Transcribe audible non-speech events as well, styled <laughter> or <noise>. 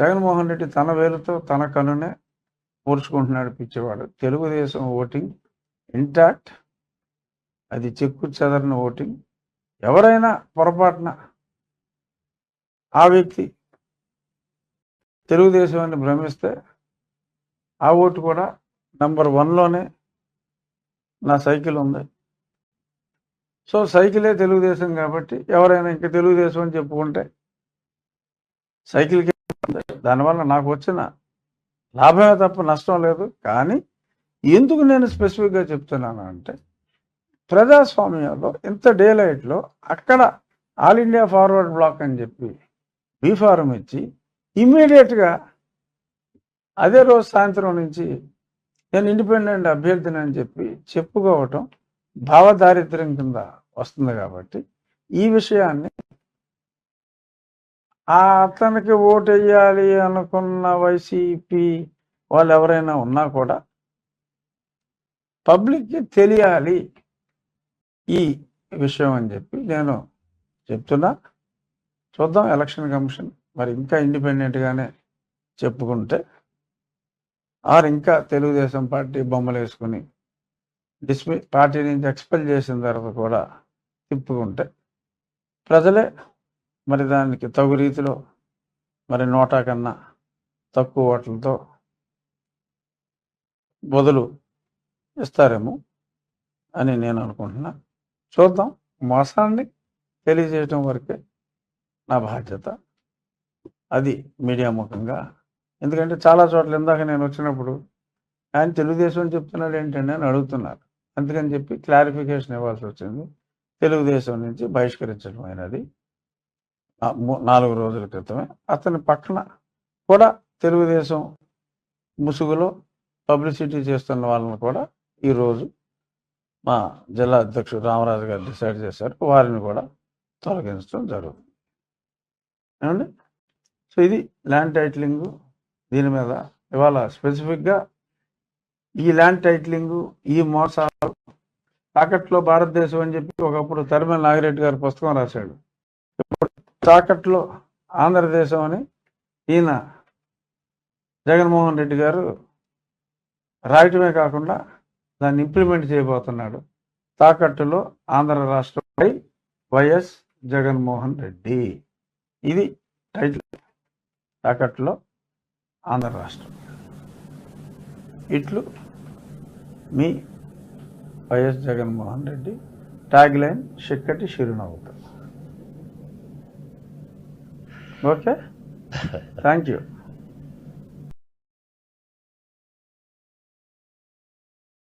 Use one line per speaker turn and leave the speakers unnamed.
జగన్మోహన్ రెడ్డి తన వేలుతో తన కనునే పూడ్చుకుంటున్నాడు పిచ్చేవాడు. తెలుగుదేశం ఓటింగ్ ఇంటాక్ట్ అది చెక్కు చెదరిన ఓటింగ్. ఎవరైనా పొరపాటున ఆ వ్యక్తి తెలుగుదేశం అని భ్రమిస్తే ఆ ఓటు కూడా నంబర్ వన్లోనే నా సైకిల్ ఉంది. సో సైకిలే తెలుగుదేశం కాబట్టి ఎవరైనా ఇంకా తెలుగుదేశం అని చెప్పుకుంటే సైకిల్కి దానివల్ల నాకు వచ్చిన లాభమే తప్ప నష్టం లేదు. కానీ ఎందుకు నేను స్పెసిఫిక్గా చెప్తున్నాను అంటే ప్రజాస్వామ్యంలో ఇంత డేలైట్లో అక్కడ ఆల్ ఇండియా ఫార్వర్డ్ బ్లాక్ అని చెప్పి బీ ఫారం ఇచ్చి ఇమ్మీడియట్గా అదే రోజు సాయంత్రం నుంచి నేను ఇండిపెండెంట్ అభ్యర్థిని అని చెప్పి చెప్పుకోవటం భావదారిద్ర్యం కింద వస్తుంది కాబట్టి ఈ విషయాన్ని ఆ అతనికి ఓటు వేయాలి అనుకున్న వైసీపీ వాళ్ళు ఎవరైనా ఉన్నా కూడా పబ్లిక్కి తెలియాలి ఈ విషయం అని చెప్పి నేను చెప్తున్నా. చూద్దాం ఎలక్షన్ కమిషన్ మరి ఇంకా ఇండిపెండెంట్గానే చెప్పుకుంటే ఆరు ఇంకా తెలుగుదేశం పార్టీ బొమ్మలు వేసుకుని డిస్మి పార్టీ నుంచి ఎక్స్పెల్ చేసిన తర్వాత కూడా తిప్పుకుంటే ప్రజలే మరి దానికి తగు రీతిలో మరి నోటా కన్నా తక్కువ ఓట్లతో బదులు ఇస్తారేమో అని నేను అనుకుంటున్నా. చూద్దాం. మోసాన్ని తెలియజేయటం వరకే నా బాధ్యత. అది మీడియా ముఖంగా. ఎందుకంటే చాలా చోట్ల ఇందాక నేను వచ్చినప్పుడు ఆయన తెలుగుదేశం అని చెప్తున్నాడు ఏంటండి అని అడుగుతున్నారు. అందుకని చెప్పి క్లారిఫికేషన్ ఇవ్వాల్సి వచ్చింది. తెలుగుదేశం నుంచి బహిష్కరించడం అయినది నాలుగు రోజుల క్రితమే అతని పక్కన కూడా తెలుగుదేశం ముసుగులో పబ్లిసిటీ చేస్తున్న వాళ్ళని కూడా ఈరోజు మా జిల్లా అధ్యక్షుడు రామరాజు గారు డిసైడ్ చేశారు. వారిని కూడా తొలగించడం జరుగుతుంది. ఏమండి? సో ఇది ల్యాండ్ టైటిలింగ్ దీని మీద ఇవాళ స్పెసిఫిక్గా ఈ ల్యాండ్ టైటిలింగ్ ఈ మోసాలు తాకట్లో భారతదేశం అని చెప్పి ఒకప్పుడు తరిమల్ నాగిరెడ్డి గారు పుస్తకం రాశాడు. ఇప్పుడు తాకట్లో ఆంధ్రదేశం అని ఈయన జగన్మోహన్ రెడ్డి గారు రాయటమే కాకుండా దాన్ని ఇంప్లిమెంట్ చేయబోతున్నాడు. తాకట్టులో ఆంధ్ర రాష్ట్రంపై వైఎస్ జగన్మోహన్ రెడ్డి. ఇది టైటిల్. తాకట్టులో ఆంధ్ర రాష్ట్రం. ఇట్లు మీ YS Jaganmohan Reddy. Tag line చిక్కటి చిరునవ్వుతో Okay. <laughs> Thank you.